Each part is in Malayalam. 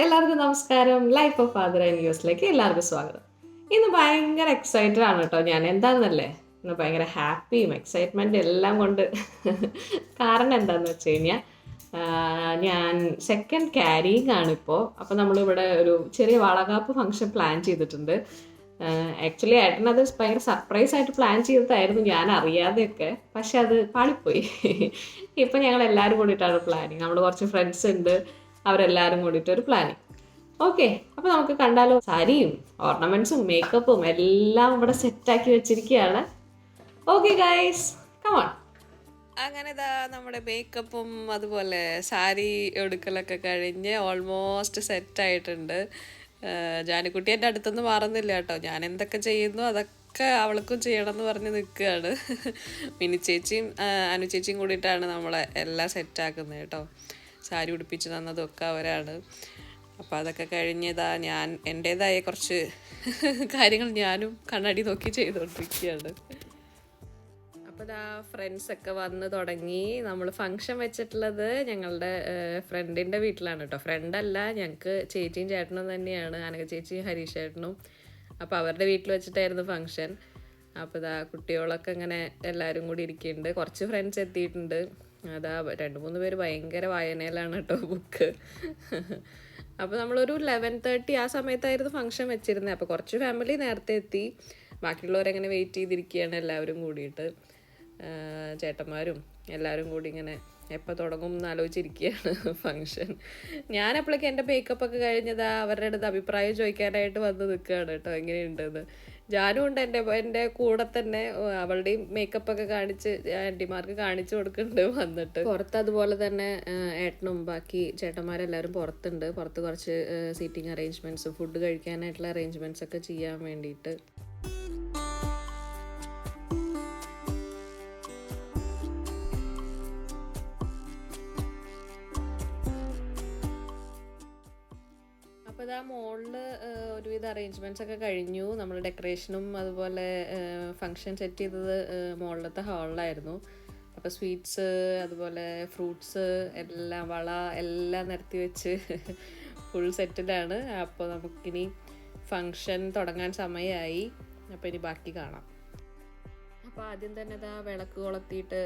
എല്ലാവർക്കും നമസ്കാരം. ലൈഫ് ഓഫ് ഫാദർ ആൻഡ് ന്യൂസിലേക്ക് എല്ലാവർക്കും സ്വാഗതം. ഇന്ന് ഭയങ്കര എക്സൈറ്റഡ് ആണ് കേട്ടോ ഞാൻ. എന്താണെന്നല്ലേ ഇന്ന് ഭയങ്കര ഹാപ്പിയും എക്സൈറ്റ്മെന്റും എല്ലാം കൊണ്ട്. കാരണം എന്താണെന്ന് വെച്ച് കഴിഞ്ഞാൽ ഞാൻ സെക്കൻഡ് ക്യാരിങ് ആണ് ഇപ്പോൾ അപ്പോൾ നമ്മളിവിടെ ഒരു ചെറിയ വളകാപ്പ് ഫംഗ്ഷൻ പ്ലാൻ ചെയ്തിട്ടുണ്ട്. ആക്ച്വലി ഏട്ടനത് ഭയങ്കര സർപ്രൈസ് ആയിട്ട് പ്ലാൻ ചെയ്തതായിരുന്നു ഞാൻ അറിയാതെയൊക്കെ. പക്ഷെ അത് പാളിപ്പോയി. ഇപ്പം ഞങ്ങൾ എല്ലാവരും കൂടിയിട്ടാണ് പ്ലാനിങ് നമ്മൾ കുറച്ച് ഫ്രണ്ട്സ് ഉണ്ട്. അവരെല്ലാവരും കൂടിയിട്ട് ഒരു പ്ലാനിങ് ഓക്കെ അപ്പോൾ നമുക്ക് കണ്ടാലോ? സാരിയും ഓർണമെന്റ്സും മേക്കപ്പും എല്ലാം ഇവിടെ സെറ്റാക്കി വെച്ചിരിക്കുകയാണ്. ഓക്കെ ഗൈസ് കമോൺ അങ്ങനെ ഇതാ നമ്മുടെ മേക്കപ്പും അതുപോലെ സാരി എടുക്കലൊക്കെ കഴിഞ്ഞ് ഓൾമോസ്റ്റ് സെറ്റ് ആയിട്ടുണ്ട്. ജാനിക്കുട്ടി എന്റെ അടുത്തൊന്നും മാറുന്നില്ല കേട്ടോ. ഞാൻ എന്തൊക്കെ ചെയ്യുന്നു അതൊക്കെ അവൾക്കും ചെയ്യണം എന്ന് പറഞ്ഞ് നിൽക്കുകയാണ്. മിനി ചേച്ചിയും അനു ചേച്ചിയും കൂടിയിട്ടാണ് നമ്മളെ എല്ലാം സെറ്റാക്കുന്നത് കേട്ടോ. സാരി ഉടുപ്പിച്ച് തന്നതൊക്കെ അവരാണ്. അപ്പോൾ അതൊക്കെ കഴിഞ്ഞതാ ഞാൻ എന്റേതായ കുറച്ച് കാര്യങ്ങൾ ഞാനും കണ്ണാടി നോക്കി ചെയ്തുകൊണ്ടിരിക്കുകയാണ് അപ്പോൾ ഇതാ ഫ്രണ്ട്സൊക്കെ വന്ന് തുടങ്ങി. നമ്മൾ ഫംഗ്ഷൻ വെച്ചിട്ടുള്ളത് ഞങ്ങളുടെ ഫ്രണ്ടിന്റെ വീട്ടിലാണ് കേട്ടോ ഫ്രണ്ടല്ല ഞങ്ങൾക്ക് ചേച്ചിയും ചേട്ടനും തന്നെയാണ് അനക ചേച്ചിയും ഹരീഷ് ചേട്ടനും. അപ്പോൾ അവരുടെ വീട്ടിൽ വെച്ചിട്ടായിരുന്നു ഫംഗ്ഷൻ അപ്പോൾ ഇതാ കുട്ടികളൊക്കെ ഇങ്ങനെ എല്ലാവരും കൂടി ഇരിക്കുന്നുണ്ട് കുറച്ച് ഫ്രണ്ട്സ് എത്തിയിട്ടുണ്ട്. അതാ രണ്ട് മൂന്ന് പേര് ഭയങ്കര വായനയിലാണ് കേട്ടോ ബുക്ക്. അപ്പോൾ നമ്മളൊരു ലെവൻ തേർട്ടി ആ സമയത്തായിരുന്നു ഫംഗ്ഷൻ വെച്ചിരുന്നത് അപ്പോൾ കുറച്ച് ഫാമിലി നേരത്തെ എത്തി. ബാക്കിയുള്ളവരങ്ങനെ വെയിറ്റ് ചെയ്തിരിക്കുകയാണ് എല്ലാവരും കൂടിയിട്ട്. ചേട്ടന്മാരും എല്ലാവരും കൂടി ഇങ്ങനെ എപ്പോൾ തുടങ്ങും എന്ന് ആലോചിച്ചിരിക്കുകയാണ് ഫംഗ്ഷൻ ഞാൻ അപ്പോഴേക്ക് എന്റെ മേക്കപ്പ് ഒക്കെ കഴിഞ്ഞതാ അവരുടെ അടുത്ത് അഭിപ്രായം ചോദിക്കാനായിട്ട് വന്ന് നിൽക്കുകയാണ് കേട്ടോ. എങ്ങനെയുണ്ടെന്ന്. ജാനും ഉണ്ട് എന്റെ എന്റെ കൂടെ തന്നെ അവളുടെയും മേക്കപ്പ് ഒക്കെ കാണിച്ച് ആന്റിമാർക്ക് കാണിച്ചു കൊടുക്കുന്നുണ്ട് വന്നിട്ട്. പുറത്ത് അതുപോലെ തന്നെ ഏട്ടനും ബാക്കി ചേട്ടന്മാരെല്ലാവരും പുറത്തുണ്ട്. പുറത്ത് കുറച്ച് സീറ്റിംഗ് അറേഞ്ച്മെന്റ്സ് ഫുഡ് കഴിക്കാനായിട്ടുള്ള അറേഞ്ച്മെന്റ്സ് ഒക്കെ ചെയ്യാൻ വേണ്ടിയിട്ട്. അറേഞ്ച്മെന്റ്സ് ഒക്കെ കഴിഞ്ഞു. നമ്മൾ ഡെക്കറേഷനും അതുപോലെ ഫങ്ഷൻ സെറ്റ് ചെയ്തത് മുകളിലത്തെ ഹാളിലായിരുന്നു അപ്പോൾ സ്വീറ്റ്സ് അതുപോലെ ഫ്രൂട്ട്സ് എല്ലാം വള എല്ലാം നിരത്തി വെച്ച് ഫുൾ സെറ്റിലാണ് അപ്പോൾ നമുക്കിനി ഫങ്ഷൻ തുടങ്ങാൻ സമയമായി അപ്പോൾ ഇനി ബാക്കി കാണാം. അപ്പോൾ ആദ്യം തന്നെ ഇതാ വിളക്ക് കൊളത്തിയിട്ട്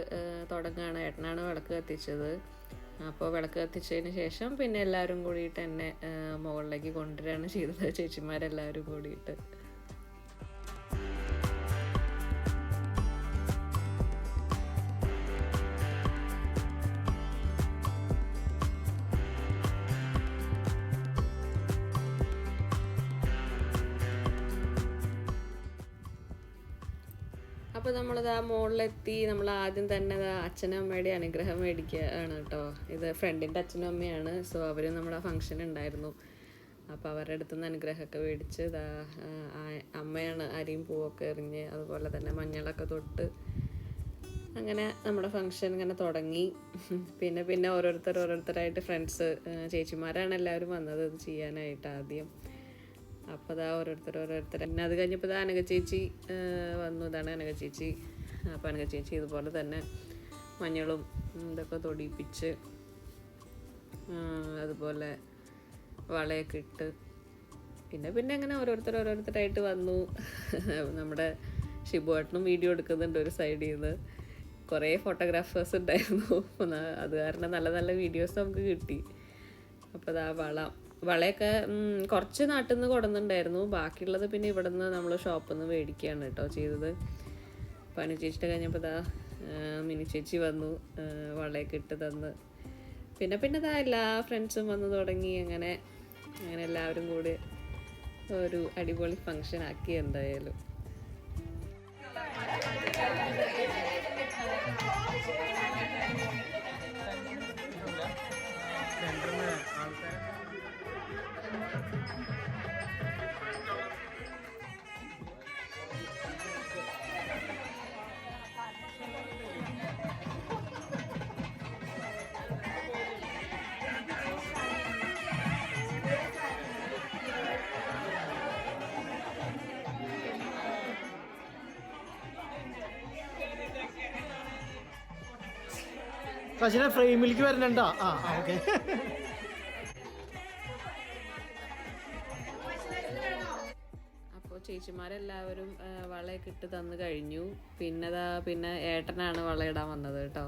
തുടങ്ങുകയാണ് ഏട്ടനാണ് വിളക്ക് കത്തിച്ചത്. അപ്പോൾ വിളക്ക് കത്തിച്ചതിന് ശേഷം പിന്നെ എല്ലാവരും കൂടിയിട്ട് എന്നെ മുകളിലേക്ക് കൊണ്ടുവരികയാണ് ചെയ്തത്. ചേച്ചിമാരെല്ലാവരും കൂടിയിട്ട്. അപ്പോൾ നമ്മളത് ആ മുകളിലെത്തി നമ്മൾ ആദ്യം തന്നെ അച്ഛനും അമ്മയുടെ അനുഗ്രഹം മേടിക്കുകയാണ് കേട്ടോ. ഇത് ഫ്രണ്ടിന്റെ അച്ഛനും അമ്മയാണ് സോ അവർ നമ്മുടെ ഫംഗ്ഷൻ ഉണ്ടായിരുന്നു അപ്പോൾ അവരുടെ അടുത്ത് നിന്ന് അനുഗ്രഹമൊക്കെ മേടിച്ച് ആ- അമ്മയാണ് അരിയും പൂവൊക്കെ എറിഞ്ഞ് അതുപോലെ തന്നെ മഞ്ഞളൊക്കെ തൊട്ട് അങ്ങനെ നമ്മുടെ ഫംഗ്ഷൻ ഇങ്ങനെ തുടങ്ങി. പിന്നെ പിന്നെ ഓരോരുത്തർ ഓരോരുത്തരായിട്ട് ഫ്രണ്ട്സ് ചേച്ചിമാരാണ് എല്ലാവരും വന്നത് ഇത് ചെയ്യാനായിട്ട് ആദ്യം. അപ്പോൾ അതാ ഓരോരുത്തർ ഓരോരുത്തർ പിന്നെ അത് കഴിഞ്ഞപ്പോൾ ഇതാ അനക ചേച്ചി വന്നു. ഇതാണ് അനക ചേച്ചി. അപ്പോൾ അനക ചേച്ചി ഇതുപോലെ തന്നെ മഞ്ഞളും ഇതൊക്കെ തൊടിയിപ്പിച്ച് അതുപോലെ വളയൊക്കെ ഇട്ട്. പിന്നെ പിന്നെ അങ്ങനെ ഓരോരുത്തർ ഓരോരുത്തരായിട്ട് വന്നു. നമ്മുടെ ഷിബുവേട്ടനും വീഡിയോ എടുക്കുന്നുണ്ട് ഒരു സൈഡിൽ നിന്ന്. കുറേ ഫോട്ടോഗ്രാഫേഴ്സ് ഉണ്ടായിരുന്നു. അത് കാരണം നല്ല നല്ല വീഡിയോസ് നമുക്ക് കിട്ടി. അപ്പോൾ അതാ വള. വളയൊക്കെ കുറച്ച് നാട്ടിൽ നിന്ന് കൊടുന്നുണ്ടായിരുന്നു ബാക്കിയുള്ളത് പിന്നെ ഇവിടെ നിന്ന് നമ്മൾ ഷോപ്പിൽ നിന്ന് മേടിക്കുകയാണ് കേട്ടോ ചെയ്തത്. പനി ചേച്ചിയുടെ കഴിഞ്ഞപ്പോൾ ഇതാ മിനി ചേച്ചി വന്നു വളയൊക്കെ ഇട്ട് തന്ന്. പിന്നെ പിന്നെ ഇതാ എല്ലാ ഫ്രണ്ട്സും വന്നു തുടങ്ങി. അങ്ങനെ അങ്ങനെ എല്ലാവരും കൂടി ഒരു അടിപൊളി ഫങ്ഷൻ ആക്കി എന്തായാലും. ശശിനെ ഫ്രെയിമിലേക്ക് വരുന്നുണ്ടോ ആ ഓക്കെ. ചേച്ചിമാരെല്ലാവരും വളയൊക്കെ ഇട്ട് തന്നു കഴിഞ്ഞു. പിന്നെ പിന്നെ ഏട്ടനാണ് വളയിടാൻ വന്നത് കേട്ടോ.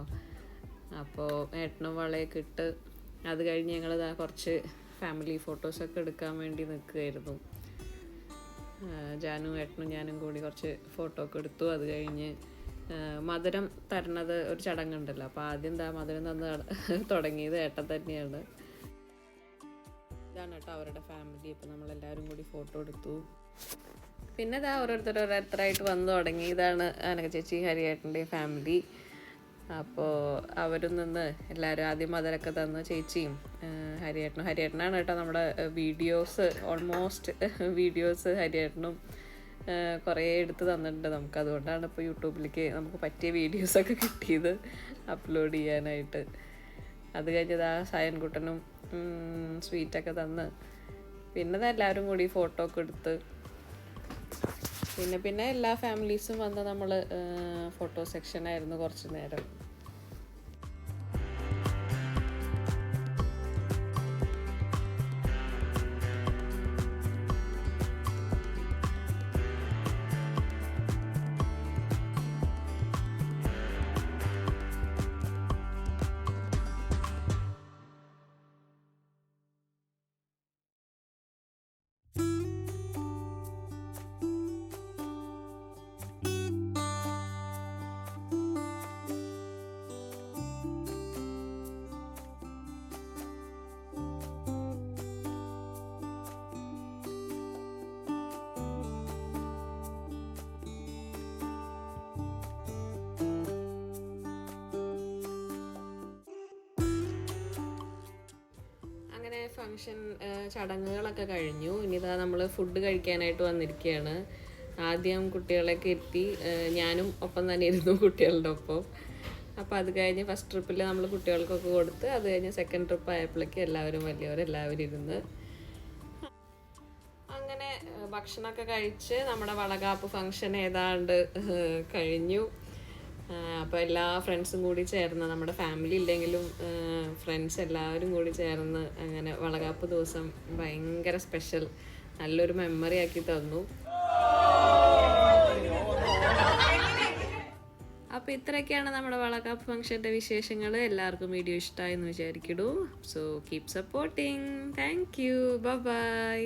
അപ്പോൾ ഏട്ടനും വളയൊക്കെ ഇട്ട് അത് കഴിഞ്ഞ് ഞങ്ങൾ കുറച്ച് ഫാമിലി ഫോട്ടോസൊക്കെ എടുക്കാൻ വേണ്ടി നിൽക്കുകയായിരുന്നു. ജാനു ഏട്ടനും ഞാനും കൂടി കുറച്ച് ഫോട്ടോ ഒക്കെ എടുത്തു. അത് കഴിഞ്ഞ് മധുരം തരണത് ഒരു ചടങ്ങുണ്ടല്ലോ. അപ്പോൾ ആദ്യം എന്താ മധുരം തന്ന് തുടങ്ങിയത് ഏട്ടൻ തന്നെയാണ്. ഇതാണ് കേട്ടോ അവരുടെ ഫാമിലി അപ്പോൾ നമ്മളെല്ലാവരും കൂടി ഫോട്ടോ എടുത്തു. പിന്നെ ഇതാ ഓരോരുത്തർ ഓരോരുത്തരായിട്ട് വന്നു തുടങ്ങി. ഇതാണ് അനക ചേച്ചി ഹരിയേട്ടന്റെ ഫാമിലി അപ്പോൾ അവരും നിന്ന് എല്ലാവരും ആദ്യം മധുരമൊക്കെ തന്ന് ചേച്ചിയും ഹരിയേട്ടനും. ഹരിയേട്ടനാണ് കേട്ടോ നമ്മുടെ വീഡിയോസ് ഓൾമോസ്റ്റ് വീഡിയോസ് ഹരിയേട്ടനും കുറേ എടുത്ത് തന്നിട്ടുണ്ട്. നമുക്ക് അതുകൊണ്ടാണ് ഇപ്പോൾ യൂട്യൂബിലേക്ക് നമുക്ക് പറ്റിയ വീഡിയോസൊക്കെ കിട്ടിയത് അപ്ലോഡ് ചെയ്യാനായിട്ട്. അത് കഴിഞ്ഞത് ആ സായൻകുട്ടനും സ്വീറ്റൊക്കെ തന്ന്. പിന്നെ എല്ലാവരും കൂടി ഫോട്ടോ ഒക്കെ എടുത്ത്. പിന്നെ പിന്നെ എല്ലാ ഫാമിലീസും വന്ന് നമ്മൾ ഫോട്ടോ സെക്ഷനായിരുന്നു കുറച്ച് നേരം. ഫങ്ഷൻ ചടങ്ങുകളൊക്കെ കഴിഞ്ഞു. ഇനി ഇതാ നമ്മൾ ഫുഡ് കഴിക്കാനായിട്ട് വന്നിരിക്കുകയാണ് ആദ്യം കുട്ടികളെയൊക്കെ എത്തി ഞാനും ഒപ്പം തന്നെ ഇരുന്നു കുട്ടികളുടെ ഒപ്പം. അപ്പോൾ അത് കഴിഞ്ഞ് ഫസ്റ്റ് ട്രിപ്പിൽ നമ്മൾ കുട്ടികൾക്കൊക്കെ കൊടുത്ത് അത് കഴിഞ്ഞ് സെക്കൻഡ് ട്രിപ്പ് ആയപ്പോഴേക്കും എല്ലാവരും വലിയവരെല്ലാവരും ഇരുന്ന്. അങ്ങനെ ഭക്ഷണമൊക്കെ കഴിച്ച് നമ്മുടെ വളകാപ്പ് ഫങ്ഷൻ ഏതാണ്ട് കഴിഞ്ഞു. അപ്പോൾ എല്ലാ ഫ്രണ്ട്സും കൂടി ചേർന്ന് നമ്മുടെ ഫാമിലി ഇല്ലെങ്കിലും ഫ്രണ്ട്സ് എല്ലാവരും കൂടി ചേർന്ന് അങ്ങനെ വളകാപ്പ് ദിവസം ഭയങ്കര സ്പെഷ്യൽ. നല്ലൊരു മെമ്മറി ആക്കി തന്നു. അപ്പോൾ ഇത്രയൊക്കെയാണ് നമ്മുടെ വളകാപ്പ് ഫംഗ്ഷന്റെ വിശേഷങ്ങൾ എല്ലാവർക്കും വീഡിയോ ഇഷ്ടമായി എന്ന് വിചാരിക്കുന്നു. So keep supporting thank you bye